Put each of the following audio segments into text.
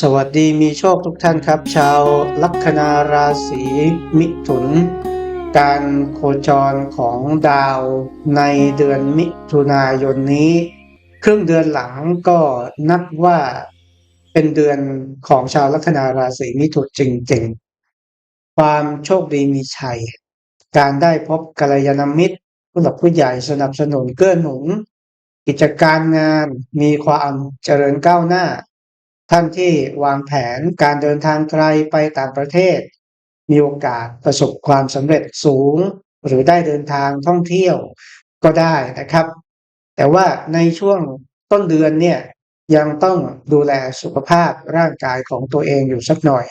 สวัสดีมีโชคทุกท่านครับ ชาวลัคนาราศีมิถุน การโคจรของดาวในเดือนมิถุนายนนี้ ครึ่งเดือนหลังก็นับว่าเป็นเดือนของชาวลัคนาราศีมิถุนจริงๆ ความโชคดีมีชัย การได้พบกัลยาณมิตร ผู้หลักผู้ใหญ่สนับสนุนเกื้อหนุน กิจการงานมีความเจริญก้าวหน้า ท่านที่วางแผนการเดินทางไกลไปต่างประเทศ มีโอกาสประสบความสำเร็จสูง หรือได้เดินทางท่องเที่ยวก็ได้นะครับ แต่ว่าในช่วงต้นเดือนเนี่ยยังต้องดูแลสุขภาพร่างกายของตัวเองอยู่สักหน่อย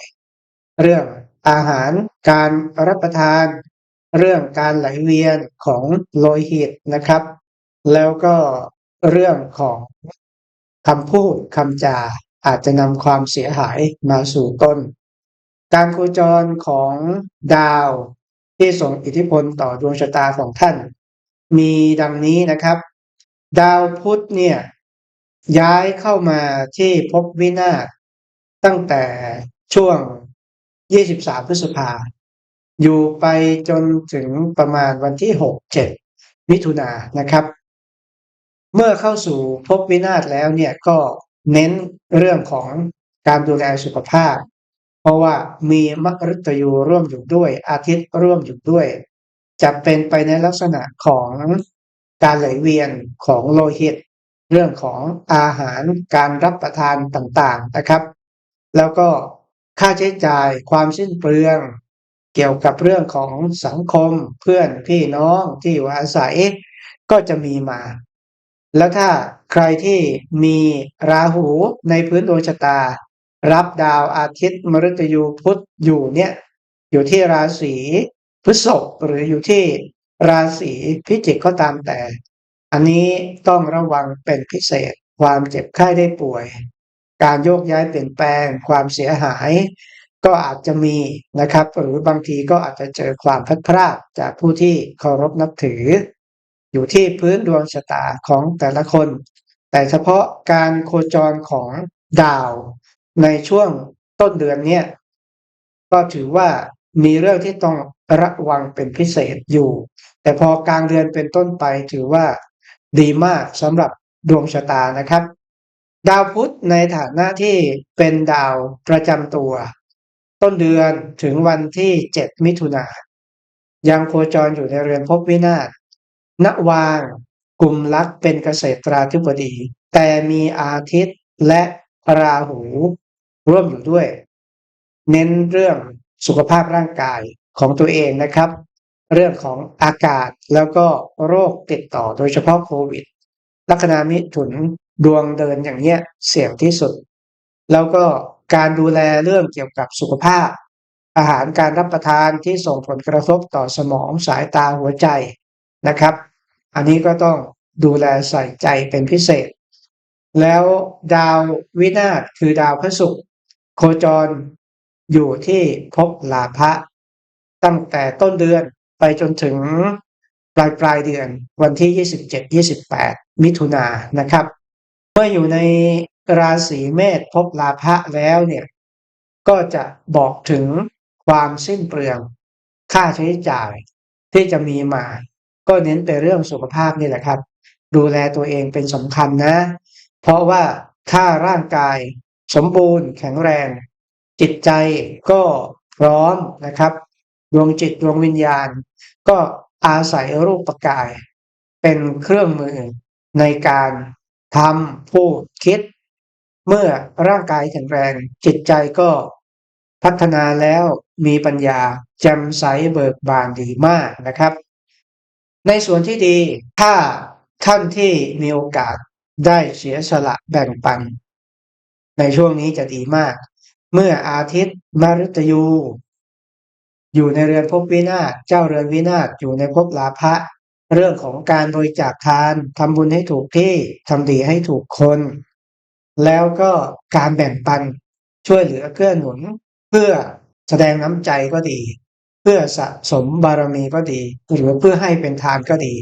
เรื่องอาหารการรับประทาน เรื่องการไหลเวียนของโลหิตนะครับ แล้วก็เรื่องของคำพูดคำจา อาจจะนำความเสียหายมาสู่ต้น การโคจรของดาวที่ส่งอิทธิพลต่อดวงชะตาของท่าน มีดังนี้นะครับ ดาวพุธเนี่ยย้ายเข้ามาที่ภพวินาศตั้งแต่ช่วง 23 พฤษภา อยู่ไปจนถึงประมาณวันที่ 6-7 มิถุนายนนะครับ เมื่อเข้าสู่ภพวินาศแล้วเนี่ยก็ เน้นเรื่องของการดูแลสุขภาพ เพราะว่ามีมฤตยูร่วมอยู่ด้วย อาทิตย์ร่วมอยู่ด้วย จะเป็นไปในลักษณะของการไหลเวียนของโลหิต เรื่องของอาหารการรับประทานต่างๆนะครับ แล้วก็ค่าใช้จ่ายความสิ้นเปลือง เกี่ยวกับเรื่องของสังคมเพื่อนพี่น้องที่อยู่อาศัยก็จะมีมา แล้วถ้าใครที่มีราหูในพื้นดวงชะตา รับดาวอาทิตย์มฤตยูพุธอยู่เนี่ยอยู่ที่ราศีพฤษภหรืออยู่ที่ราศีพิจิกก็ตามแต่ อันนี้ต้องระวังเป็นพิเศษ ความเจ็บไข้ได้ป่วย การโยกย้ายเปลี่ยนแปลง ความเสียหาย ก็อาจจะมีนะครับ หรือบางทีก็อาจจะเจอความพัดพรากจากผู้ที่เคารพนับถือ อยู่ที่พื้นดวงชะตาของแต่ละคน แต่เฉพาะการโคจรของดาวในช่วงต้นเดือนเนี้ยก็ถือว่ามีเรื่องที่ต้องระวังเป็นพิเศษอยู่ แต่พอกลางเดือนเป็นต้นไปถือว่าดีมากสำหรับดวงชะตานะครับ ดาวพุธในฐานะที่เป็นดาวประจำตัว ต้นเดือนถึงวันที่ 7 มิถุนายนยังโคจรอยู่ในเรือนภพวินาศ ณวางกลุ่มลักเป็นเกษตราธิบดี แต่มีอาทิตย์และราหูร่วมอยู่ด้วย เน้นเรื่องสุขภาพร่างกายของตัวเองนะครับ เรื่องของอากาศแล้วก็โรคติดต่อโดยเฉพาะโควิด ลัคนามิถุนดวงเดินอย่างเนี้ยเสี่ยงที่สุด แล้วก็การดูแลเรื่องเกี่ยวกับสุขภาพ อาหารการรับประทานที่ส่งผลกระทบต่อสมองสายตาหัวใจ นะครับ อันนี้ก็ต้องดูแลใส่ใจเป็นพิเศษ แล้วดาววินาศคือดาวพระศุกร์โคจรอยู่ที่ภพลาภะตั้งแต่ต้นเดือนไปจนถึงปลายปลายเดือนวันที่ 27-28 มิถุนายนนะครับ เมื่ออยู่ในราศีเมษภพลาภะแล้วเนี่ย ก็จะบอกถึงความสิ้นเปลือง ค่าใช้จ่ายที่จะมีมา ก็เน้นไปเรื่องสุขภาพนี่แหละครับ ดูแลตัวเองเป็นสำคัญนะ เพราะว่าถ้าร่างกายสมบูรณ์แข็งแรง จิตใจก็พร้อมนะครับ ดวงจิตดวงวิญญาณ ก็อาศัยรูปปกาย เป็นเครื่องมือในการทำพูดคิด เมื่อร่างกายแข็งแรง จิตใจก็พัฒนาแล้วมีปัญญาแจ่มใสเบิกบานดีมากนะครับ ในส่วนที่ดีถ้าท่านที่มีโอกาสได้เสียสละแบ่งปัน ในช่วงนี้จะดีมาก เมื่ออาทิตย์มฤตยู อยู่ในเรือนภพวินาศเจ้าเรือนวินาศอยู่ในภพลาภะเรื่องของการบริจาคทานทำบุญให้ถูกที่ทำดีให้ถูกคน แล้วก็การแบ่งปันช่วยเหลือเกื้อหนุน เพื่อแสดงน้ำใจก็ดี พื่อสะสมบารมีก็ดี หรือเพื่อให้เป็นทานก็ดี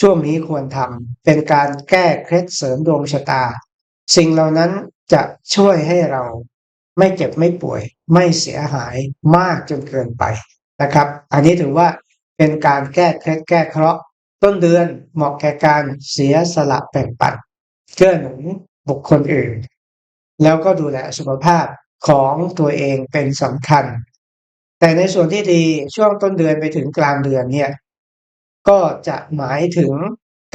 ช่วงนี้ควรทำเป็นการแก้เคล็ดเสริมดวงชะตา สิ่งเหล่านั้นจะช่วยให้เราไม่เจ็บไม่ป่วย ไม่เสียหายมากจนเกินไปนะครับ อันนี้ถือว่าเป็นการแก้เคล็ดแก้เคราะห์ต้นเดือนเหมาะแก่การเสียสละแบ่งปันเกื้อหนุนบุคคลอื่น แล้วก็ดูแลสุขภาพของตัวเองเป็นสำคัญ แต่ในส่วนที่ดีช่วงต้นเดือนไปถึงกลางเดือนเนี่ยก็จะหมายถึง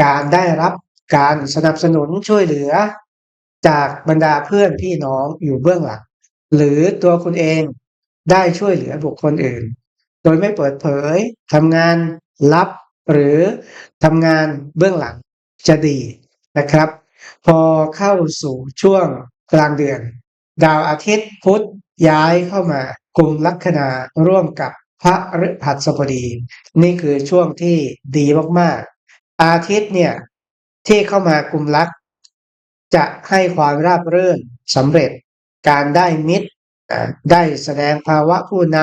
การได้รับการสนับสนุนช่วยเหลือ จากบรรดาเพื่อนพี่น้องอยู่เบื้องหลังหรือตัวคุณเองได้ช่วยเหลือบุคคลอื่น โดยไม่เปิดเผยทำงานลับหรือทำงานเบื้องหลังจะดีนะครับ พอเข้าสู่ช่วงกลางเดือน ดาวอาทิตย์พุธย้ายเข้ามา กลุ่มลัคนาร่วมกับพระฤหัสบดี นี่คือช่วงที่ดีมากๆ อาทิตย์เนี่ยที่เข้ามากลุ่มลักจะให้ความราบรื่นสำเร็จการได้มิตรได้แสดงภาวะผู้น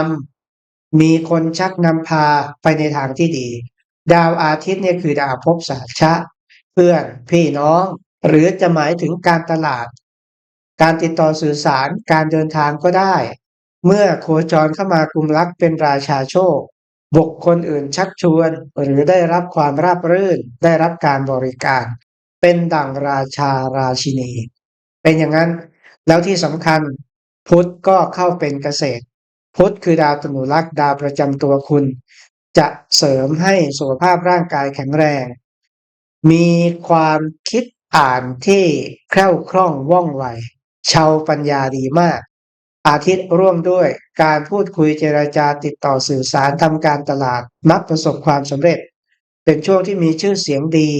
ำมีคนชักนำพาไปในทางที่ดี ดาวอาทิตย์เนี่ยคือดาวภพสาชะ เพื่อนพี่น้อง หรือจะหมายถึงการตลาด การติดต่อสื่อสารการเดินทางก็ได้ เมื่อโคจรเข้ามากลุ่มลักเป็นราชาโชค บุคคลอื่นชักชวน หรือได้รับความราบรื่น ได้รับการบริการ เป็นดั่งราชาราชินี เป็นอย่างนั้น แล้วที่สำคัญพุทธก็เข้าเป็นเกษตร พุทธคือดาวตนุลักษ์ดาวประจำตัวคุณ จะเสริมให้สุขภาพร่างกายแข็งแรง มีความคิดอ่านที่แคล่วคล่องว่องไวชาวปัญญาดีมาก อาทิตย์ร่วมด้วยการพูดคุยเจราจาติดต่อสื่อสารทำการตลาดมักประสบความสำเร็จ เป็นช่วงที่มีชื่อเสียงดี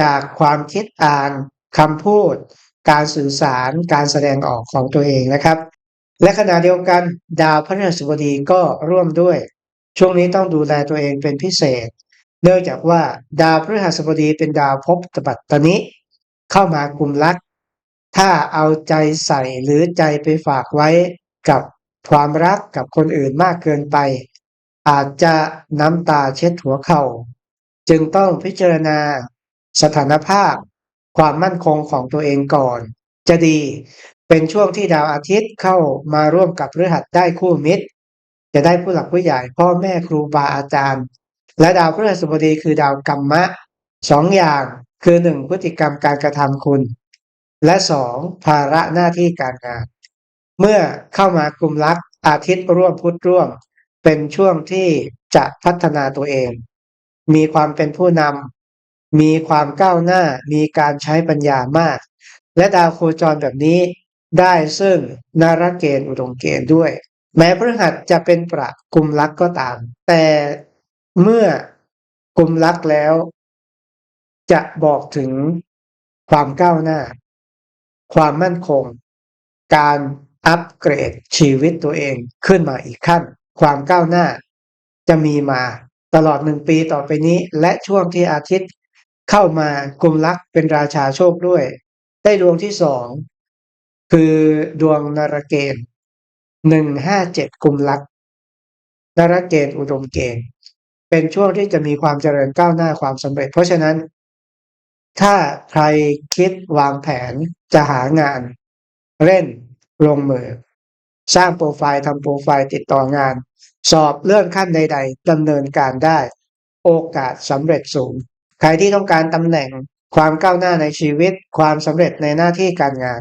จากความคิดอ่านคำพูด การสื่อสารการแสดงออกของตัวเองนะครับ และขณะเดียวกันดาวพฤหัสบดีก็ร่วมด้วย ช่วงนี้ต้องดูแลตัวเองเป็นพิเศษ เนื่องจากว่าดาวพฤหัสบดีเป็นดาวภพตบัตตนิเข้ามากลุ่มลัก ถ้าเอาใจใส่หรือใจไปฝากไว้กับความรักกับคนอื่นมากเกินไป อาจจะน้ำตาเช็ดหัวเขา่า จึงต้องพิจารณา สถานภาพ ความมั่นคงของตัวเองก่อน จะดีเป็นช่วงที่ดาวอาทิตย์เข้ามาร่วมกับพฤหัสได้คู่มิตร จะได้ผู้หลักผู้ใหญ่พ่อแม่ครูบาอาจารย์ และดาวพฤหัสบดีคือดาวกรรมะสองอย่างคือหนึ่งพฤติกรรมการกระทำคุณ และสองภาระหน้าที่การงาน เมื่อเข้ามากลุ่มลักอาทิตย์ร่วมพุธร่วม เป็นช่วงที่จะพัฒนาตัวเอง มีความเป็นผู้นำมีความก้าวหน้ามีการใช้ปัญญามาก และดาวโคจรแบบนี้ ได้ซึ่งนารเกณฑ์อุดมเกณฑ์ด้วย แม้พฤหัสจะเป็นประกลุ่มลักก็ตาม แต่เมื่อกลุ่มลักแล้ว จะบอกถึงความก้าวหน้า ความมั่นคง การอัปเกรดชีวิตตัวเองขึ้นมาอีกขั้น ความก้าวหน้า จะมีมาตลอดหนึ่งปีต่อไปนี้ และช่วงที่อาทิตย์เข้ามากุมลักเป็นราชาโชคด้วย ได้ดวงที่สองคือดวงนารเกณฑ์หนึ่งห้าเจ็ดกุมลักนารเกณฑ์อุดมเกณฑ์เป็นช่วงที่จะมีความเจริญก้าวหน้าความสำเร็จ เพราะฉะนั้น ถ้าใครคิดวางแผน จะหางาน เล่นลงมือ สร้างโปรไฟล์ทำโปรไฟล์ติดต่องาน สอบเลื่อนขั้นใด ๆดำเนินการได้ โอกาสสำเร็จสูง ใครที่ต้องการตำแหน่งความก้าวหน้าในชีวิต ความสำเร็จในหน้าที่การงาน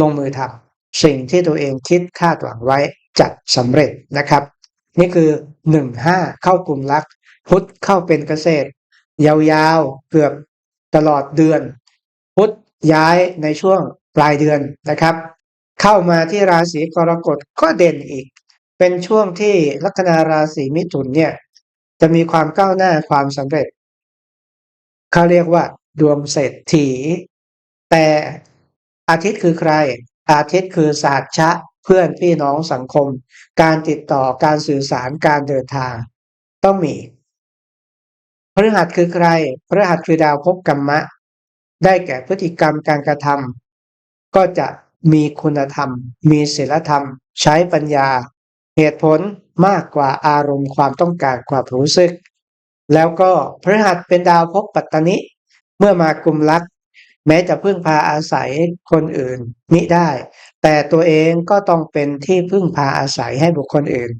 ลงมือทำสิ่งที่ตัวเองคิดคาดหวังไว้จะสำเร็จนะครับ นี่คือหนึ่งห้าเข้ากลุ่มลัก พุทธเข้าเป็นเกษตร ยาวๆเกือบตลอดเดือน พุทธ ย้ายในช่วงปลายเดือนนะครับ เข้ามาที่ราศีกรกฎก็เด่นอีก เป็นช่วงที่ลัคนาราศีมิถุนเนี่ยจะมีความก้าวหน้าความสำเร็จเขาเรียกว่า ดวงเศรษฐี แต่อาทิตย์คือใคร อาทิตย์คือศาสตร์ชะเพื่อนพี่น้องสังคม การติดต่อการสื่อสารการเดินทาง ต้องมีพฤหัสคือใครพฤหัสคือดาวภพกรรมะ ได้แก่พฤติกรรมการกระทำก็จะมีคุณธรรม มีศีลธรรม ใช้ปัญญา เหตุผลมากกว่าอารมณ์ความต้องการความรู้สึก แล้วก็พฤหัสเป็นดาวภพปัตตนิ เมื่อมากลุ่มลัก แม้จะพึ่งพาอาศัยคนอื่นมิได้ แต่ตัวเองก็ต้องเป็นที่พึ่งพาอาศัยให้บุคคลอื่น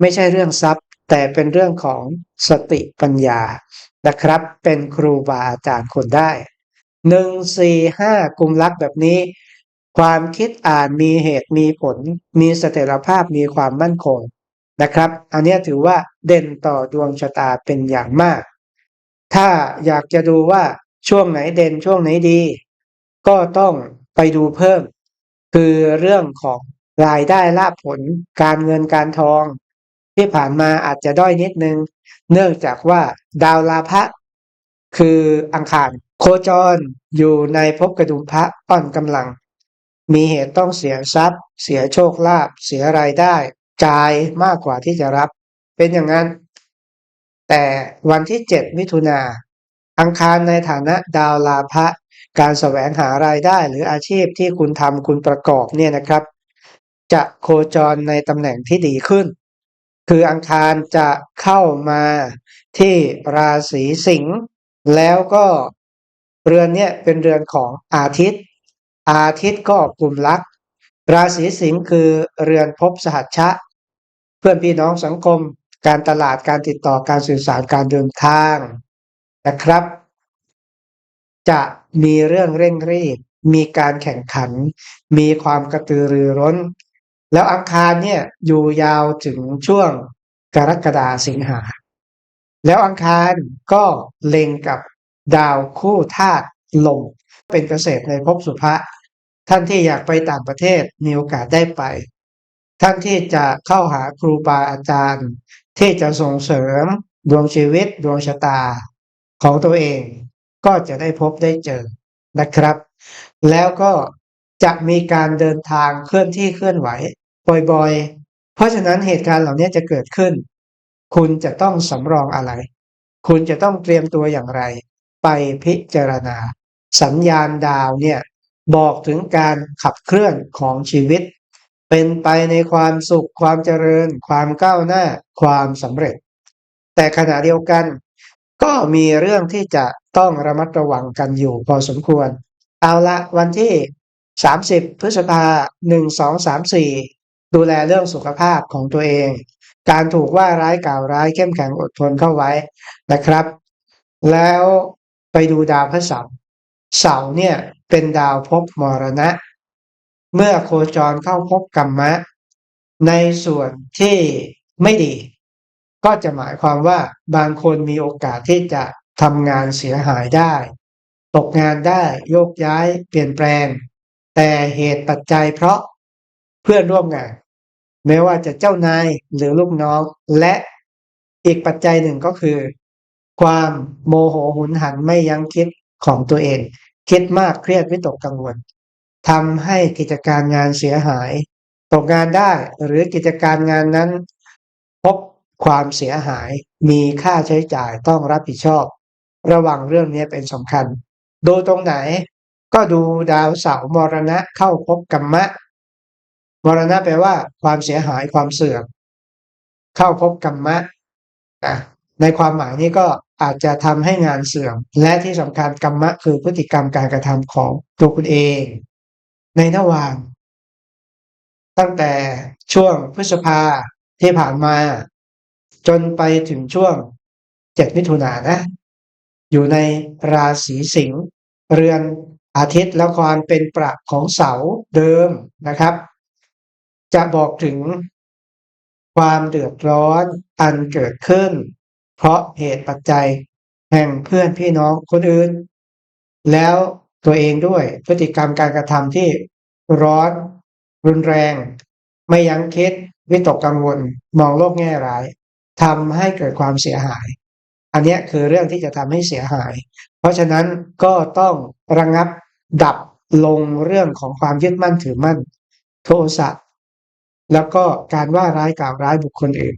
ไม่ใช่เรื่องทรัพย์ แต่เป็นเรื่องของสติปัญญานะครับ เป็นครูบาอาจารย์คนได้ หนึ่งสี่ห้ากลุ่มลักษณ์แบบนี้ ความคิดอ่านมีเหตุมีผล มีเสถียรภาพมีความมั่นคงนะครับ อันนี้ถือว่าเด่นต่อดวงชะตาเป็นอย่างมาก ถ้าอยากจะดูว่าช่วงไหนเด่นช่วงไหนดี ก็ต้องไปดูเพิ่ม คือเรื่องของรายได้ลาภผล การเงินการทอง ที่ผ่านมาอาจจะด้อยนิดนึง เนื่องจากว่าดาวลาภะคืออังคาร โคจรอยู่ในภพกระดุมพระอ่อนกำลัง มีเหตุต้องเสียทรัพย์ เสียโชคลาภเสียรายได้จ่ายมากกว่าที่จะรับ เป็นอย่างนั้น แต่วันที่7มิถุนาอังคารในฐานะดาวลาภะการแสวงหารายได้หรืออาชีพที่คุณทำคุณประกอบเนี่ยนะครับ จะโคจรในตำแหน่งที่ดีขึ้น คืออังคารจะเข้ามาที่ราศีสิงห์แล้วก็ เรือนเนี่ยเป็นเรือนของอาทิตย์ อาทิตย์ก็กลุ่มลัก ราศีสิงห์คือเรือนภพสหัชชะ เพื่อนพี่น้องสังคม การตลาดการติดต่อการสื่อสารการเดินทางนะครับ จะมีเรื่องเร่งรีบมีการแข่งขัน มีความกระตือรือร้น แล้วอังคารเนี่ยอยู่ยาวถึงช่วงกรกฎาสิงหา แล้วอังคารก็เล็งกับ ดาวคู่ธาตุลม เป็นเกษตรในภพสุภะท่านที่อยากไปต่างประเทศมีโอกาสได้ไป ท่านที่จะเข้าหาครูบาอาจารย์ ที่จะส่งเสริมดวงชีวิตดวงชะตาของตัวเองก็จะได้พบได้เจอนะครับ แล้วก็จะมีการเดินทางเคลื่อนที่เคลื่อนไหวบ่อยๆ เพราะฉะนั้นเหตุการณ์เหล่านี้จะเกิดขึ้น คุณจะต้องสำรองอะไร คุณจะต้องเตรียมตัวอย่างไร ไปพิจารณา สัญญาณดาวเนี่ยบอกถึงการขับเคลื่อนของชีวิต เป็นไปในความสุขความเจริญ ความก้าวหน้า ความสำเร็จ แต่ขณะเดียวกัน ก็มีเรื่องที่จะต้องระมัดระวังกันอยู่พอสมควร เอาละวันที่ 30 พฤษภาหนึ่งสองสามสี่ดูแลเรื่องสุขภาพของตัวเอง การถูกว่าร้ายกล่าวร้ายเข้มแข็งอดทนเข้าไว้นะครับ แล้ว ไปดูดาวพระเสาร์เสาร์เนี่ยเป็นดาวภพมรณะ เมื่อโคจรเข้าภพกรรมะ ในส่วนที่ไม่ดี ก็จะหมายความว่าบางคนมีโอกาสที่จะทำงานเสียหายได้ ตกงานได้โยกย้ายเปลี่ยนแปลง แต่เหตุปัจจัยเพราะเพื่อนร่วมงาน ไม่ว่าจะเจ้านายหรือลูกน้อง และอีกปัจจัยหนึ่งก็คือ ความโมโหหุนหันไม่ยั้งคิดของตัวเอง คิดมากเครียดวิตกกังวลทำให้กิจการงานเสียหาย ตกงานได้หรือกิจการงานนั้น พบความเสียหายมีค่าใช้จ่ายต้องรับผิดชอบ ระวังเรื่องนี้เป็นสำคัญ ดูตรงไหนก็ดูดาวเสาร์มรณะเข้าพบกรรมะ มรณะแปลว่า ความเสียหายความเสื่อมเข้าพบกรรมะนะ ในความหมายนี้ก็อาจจะทำให้งานเสื่อม และที่สำคัญกรรมะคือพฤติกรรมการกระทำของตัวคุณเอง ในระหว่าง ตั้งแต่ช่วงพฤษภาที่ผ่านมา จนไปถึงช่วงเจ็ดมิถุนายนนะ อยู่ในราศีสิงห์เรือนอาทิตย์และความเป็นประของเสาเดิมนะครับ จะบอกถึงความเดือดร้อนอันเกิดขึ้น เพราะเหตุปัจจัยแห่งเพื่อนพี่น้องคนอื่น แล้วตัวเองด้วยพฤติกรรมการกระทำที่ร้อน รุนแรง ไม่ยั้งคิดวิตกกังวล มองโลกแง่ร้ายทำให้เกิดความเสียหาย อันนี้คือเรื่องที่จะทำให้เสียหาย เพราะฉะนั้นก็ต้องระงับดับลงเรื่องของความยึดมั่นถือมั่น โทสะแล้วก็การว่าร้ายกล่าวร้ายบุคคลอื่น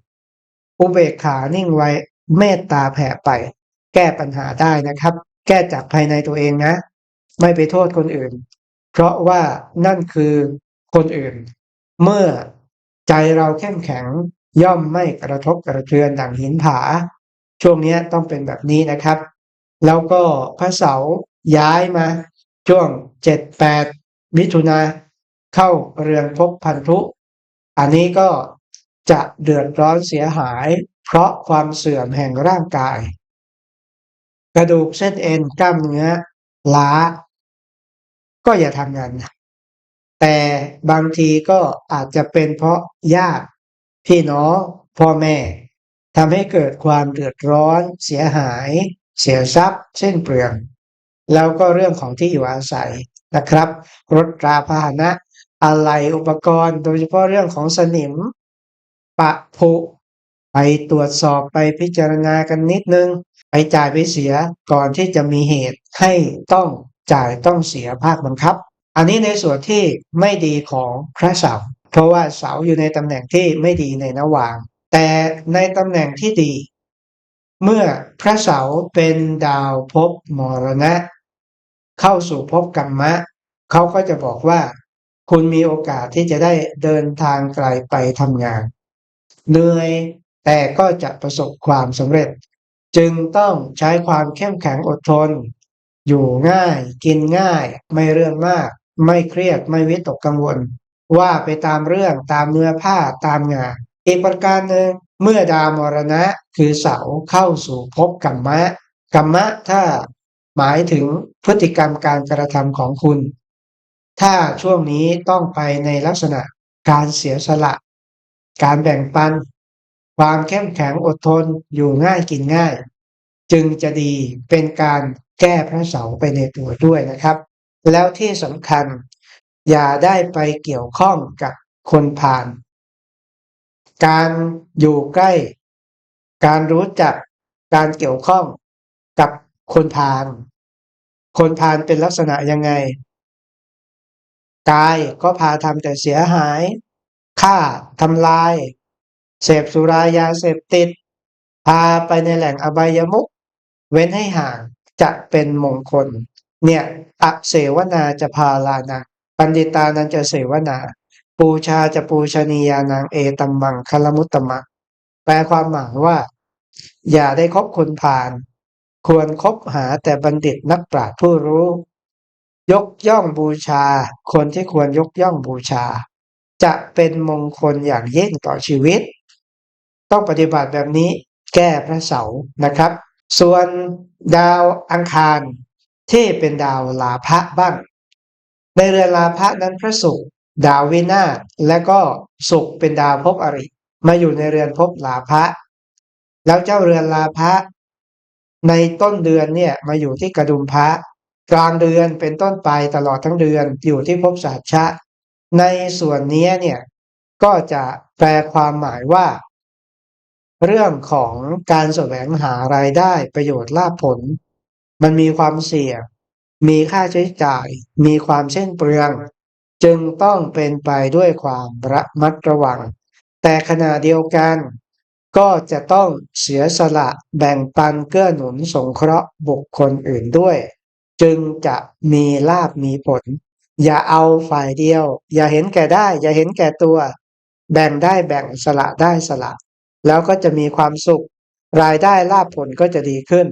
อุเบกขานิ่งไว้ เมตตาแผ่ไป แก้ปัญหาได้นะครับ แก้จากภายในตัวเองนะ ไม่ไปโทษคนอื่น เพราะว่านั่นคือคนอื่น เมื่อใจเราเข้มแข็งย่อมไม่กระทบกระเทือนดังหินผา ช่วงนี้ต้องเป็นแบบนี้นะครับ แล้วก็พระเสาร์ย้ายมา ช่วงเจ็ดแปดมิถุนาเข้าเรือนภพพันธุ อันนี้ก็จะเดือดร้อนเสียหาย ราะความเสื่อมแห่งร่างกาย กระดูกเส้นเอ็นกล้ามเนื้อล้า ก็อย่าทำงานแต่บางทีก็อาจจะเป็นเพราะญาติพี่น้องพ่อแม่ทำให้เกิดความเดือดร้อน เสียหาย เสียทรัพย์ เส้นเปลือง แล้วก็เรื่องของที่อยู่อาศัยนะครับ รถราพาหนะ อะไรอุปกรณ์ โดยเฉพาะเรื่องของสนิม ปะผุ ไปตรวจสอบไปพิจารณากันนิดนึง ไปจ่ายไปเสียก่อนที่จะมีเหตุให้ต้องจ่ายต้องเสียภาคบังคับ อันนี้ในส่วนที่ไม่ดีของพระเสาร์เพราะว่าเสาอยู่ในตำแหน่งที่ไม่ดีในนวาง แต่ในตำแหน่งที่ดี เมื่อพระเสาร์เป็นดาวภพมรณะ เข้าสู่ภพกรรมะเขาก็จะบอกว่า คุณมีโอกาสที่จะได้เดินทางไกลไปทำงานเหนื่อย แต่ก็จะประสบความสำเร็จ จึงต้องใช้ความเข้มแข็งอดทน อยู่ง่าย กินง่าย ไม่เรื่องมาก ไม่เครียดไม่วิตกกังวล ว่าไปตามเรื่องตามเนื้อผ้าตามงานอีกประการหนึ่งเมื่อดาวมรณะคือเสาเข้าสู่ภพกรรมะกรรมะถ้าหมายถึงพฤติกรรมการกระทำของคุณ ถ้าช่วงนี้ต้องไปในลักษณะการเสียสละ การแบ่งปัน ความเข้มแข็งอดทนอยู่ง่ายกินง่าย จึงจะดีเป็นการแก้พระเสาไปในตัวด้วยนะครับ แล้วที่สำคัญ อย่าได้ไปเกี่ยวข้องกับคนผ่าน การอยู่ใกล้ การรู้จักการเกี่ยวข้องกับคนพาลคนพาลเป็นลักษณะยังไง กายก็พาทำแต่เสียหายฆ่าทำลาย เสพสุรายาเสพติด พาไปในแหล่งอบายมุขเว้นให้ห่างจะเป็นมงคล เนี่ยอเสวนาจะพาลานะปันดิตานันจะเสวนา ปูชาจะปูชนียานางเอตัมมังคลมุตตมะ แปลความหมายว่า อย่าได้คบคนพาลควรคบหาแต่บัณฑิตนักปราชญ์ผู้รู้ ยกย่องบูชา คนที่ควรยกย่องบูชา จะเป็นมงคลอย่างยิ่งต่อชีวิต ต้องปฏิบัติแบบนี้แก้พระเสาร์นะครับ ส่วนดาวอังคารที่เป็นดาวลาภะบ้าง ในเรือนลาภะนั้นพระศุกร์ดาววินาศและก็ศุกร์เป็นดาวภพอริ มาอยู่ในเรือนภพลาภะแล้วเจ้าเรือนลาภะในต้นเดือนเนี่ยมาอยู่ที่กระดุมพระกลางเดือนเป็นต้นไปตลอดทั้งเดือนอยู่ที่ภพสาชะ ในส่วนนี้เนี่ยก็จะแปลความหมายว่า เรื่องของการแสวงหารายได้ประโยชน์ลาภผล มันมีความเสี่ยง มีค่าใช้จ่าย มีความเช่นเปลือง จึงต้องเป็นไปด้วยความระมัดระวัง แต่ขณะเดียวกัน ก็จะต้องเสียสละแบ่งปันเกื้อหนุนสงเคราะห์บุคคลอื่นด้วย จึงจะมีลาบมีผล อย่าเอาฝ่ายเดียว อย่าเห็นแก่ได้ อย่าเห็นแก่ตัว แบ่งได้แบ่งสละได้สละ แล้วก็จะมีความสุข รายได้ลาภผลก็จะดีขึ้น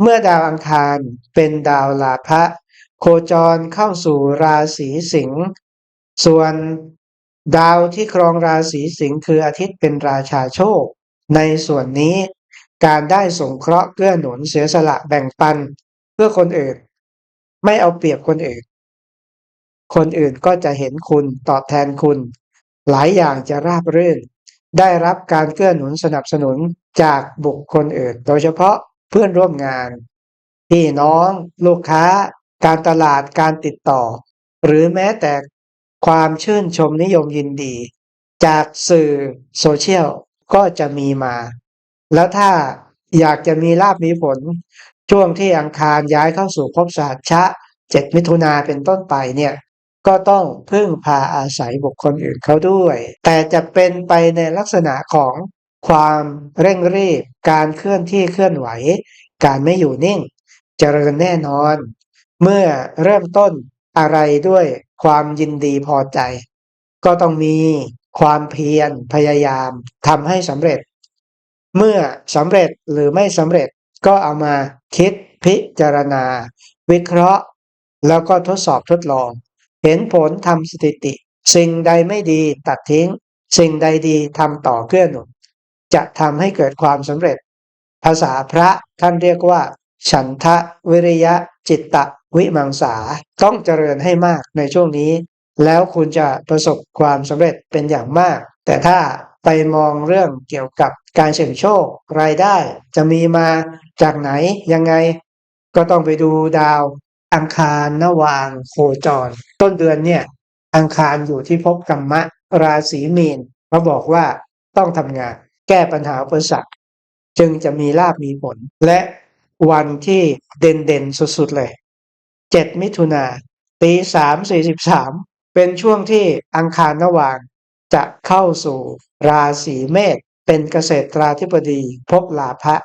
เมื่อดาวอังคารเป็นดาวลาภะโคจรเข้าสู่ราศีสิงห์ส่วนดาวที่ครองราศีสิงห์คืออาทิตย์เป็นราชาโชค ในส่วนนี้การได้สงเคราะห์เกื้อหนุนเสียสละแบ่งปัน เพื่อคนอื่น ไม่เอาเปรียบคนอื่น คนอื่นก็จะเห็นคุณตอบแทนคุณ หลายอย่างจะราบรื่น ได้รับการเกื้อหนุนสนับสนุนจากบุคคลอื่น โดยเฉพาะเพื่อนร่วมงาน พี่น้อง ลูกค้า การตลาดการติดต่อ หรือแม้แต่ความชื่นชมนิยมยินดี จากสื่อโซเชียลก็จะมีมา แล้วถ้าอยากจะมีลาบมีผล ช่วงที่อังคารย้ายเข้าสู่ภพศาสตร์ชะเจ็ดมิถุนาเป็นต้นไปเนี่ย ก็ต้องพึ่งพาอาศัยบุคคลอื่นเขาด้วย แต่จะเป็นไปในลักษณะของความเร่งรีบ การเคลื่อนที่เคลื่อนไหว การไม่อยู่นิ่ง เจริญแน่นอน เมื่อเริ่มต้นอะไรด้วยความยินดีพอใจ ก็ต้องมีความเพียรพยายามทำให้สำเร็จ เมื่อสำเร็จหรือไม่สำเร็จก็เอามาคิดพิจารณา วิเคราะห์ แล้วก็ทดสอบทดลอง เห็นผลทำสถิติ สิ่งใดไม่ดีตัดทิ้ง สิ่งใดดีทำต่อเกื้อหนุนจะทำให้เกิดความสำเร็จ ภาษาพระท่านเรียกว่า ฉันทะวิริยะจิตตะวิมังสาต้องเจริญให้มากในช่วงนี้ แล้วคุณจะประสบความสำเร็จเป็นอย่างมาก แต่ถ้าไปมองเรื่องเกี่ยวกับการเสี่ยงโชค รายได้จะมีมาจากไหนยังไง ก็ต้องไปดูดาว อังคารนวางโคจร ต้นเดือนเนี่ย อังคารอยู่ที่ภพกรรมะ ราศีมีนเขาบอกว่าต้องทำงาน แก้ปัญหาอุปสรรคจึงจะมีลาบมีผล และวันที่เด่นเด่นสุดๆเลย7มิถุนาตีสามสี่สิบสามเป็นช่วงที่อังคารนวางจะเข้าสู่ราศีเมษเป็นเกษตราธิบดีภพลาภะ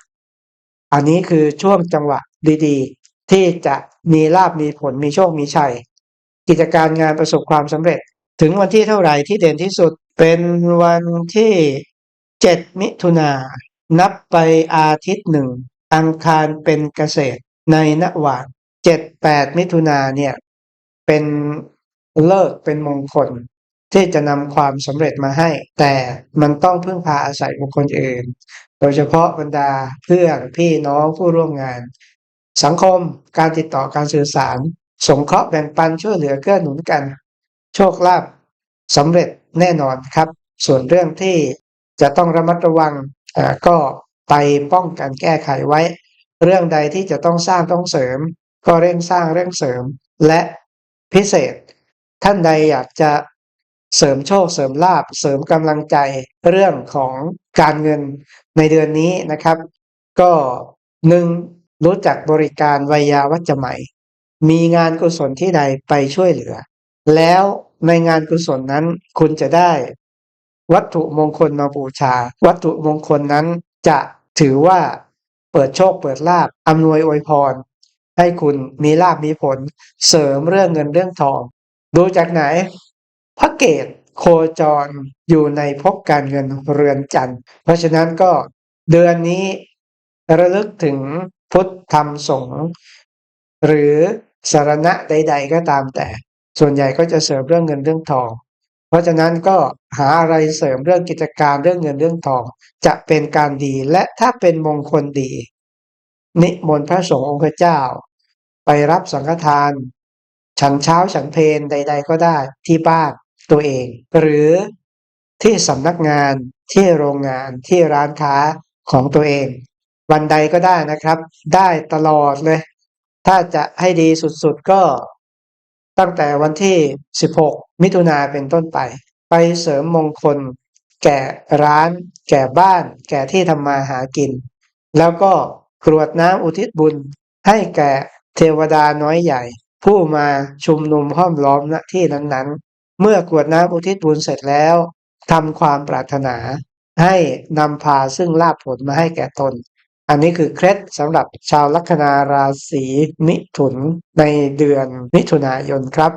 อันนี้คือช่วงจังหวะดีๆ ที่จะมีลาบมีผลมีโชคมีชัย กิจการงานประสบความสำเร็จ ถึงวันที่เท่าไหร่ที่เด่นที่สุดเป็นวันที่ 7 มิถุนานับไปอาทิตย์หนึ่งอังคารเป็นเกษตรในนวาง7 8มิถุนาเนี่ย เป็นเลิกเป็นมงคล ที่จะนำความสำเร็จมาให้ แต่มันต้องพึ่งพาอาศัยบุคคลอื่น โดยเฉพาะบรรดาเพื่อนพี่น้องผู้ร่วมงาน สังคม การติดต่อการสื่อสาร สงเคราะห์แบ่งปันช่วยเหลือเกื้อหนุนกัน โชคลาภสำเร็จแน่นอนครับ ส่วนเรื่องที่จะต้องระมัดระวังก็ไปป้องกันแก้ไขไว้ เรื่องใดที่จะต้องสร้างต้องเสริม ก็เร่งสร้างเร่งเสริมและพิเศษ ท่านใดอยากจะเสริมโชคเสริมลาบเสริมกำลังใจเรื่องของการเงินในเดือนนี้นะครับ ก็หนึ่ง รู้จักบริการไวยาวัจใหม่ มีงานกุศลที่ใดไปช่วยเหลือ แล้วในงานกุศลนั้นคุณจะได้ วัตถุมงคลมาบูชา วัตถุมงคลนั้นจะถือว่าเปิดโชคเปิดลาบอำนวยอวยพร ให้คุณมีลาบมีผล เสริมเรื่องเงินเรื่องทอง ดูจากไหน พระเกตโคจรอยู่ในภพการเงินเรือนจันทร์เพราะฉะนั้นก็เดือนนี้ระลึกถึง พุทธธรรมสงฆ์หรือสารณะใด ๆ ก็ตามแต่ ส่วนใหญ่ก็จะเสริมเรื่องเงินเรื่องทอง เพราะฉะนั้นก็หาอะไรเสริมเรื่องกิจการเรื่องเงินเรื่องทอง จะเป็นการดีและถ้าเป็นมงคลดี นิมนต์พระสงฆ์องค์เจ้า ไปรับสังฆทาน ฉันเช้าฉันเพลใด ๆ ก็ได้ที่บ้านตัวเอง หรือที่สำนักงานที่โรงงานที่ร้านค้าของตัวเอง วันใดก็ได้นะครับ ได้ตลอดเลย ถ้าจะให้ดีสุดๆก็ตั้งแต่วันที่ 16 มิถุนาเป็นต้นไป ไปเสริมมงคล แก่ร้าน แก่บ้าน แก่ที่ทำมาหากิน แล้วก็กรวดน้ำอุทิศบุญ ให้แก่เทวดาน้อยใหญ่ ผู้มาชุมนุมห้อมล้อมณที่นั้นๆ เมื่อกรวดน้ำอุทิศบุญเสร็จแล้วทำความปรารถนาให้นำพาซึ่งลาภผลมาให้แก่ตน อันนี้คือเคล็ดสำหรับชาวลัคนาราศีมิถุนในเดือนมิถุนายนครับ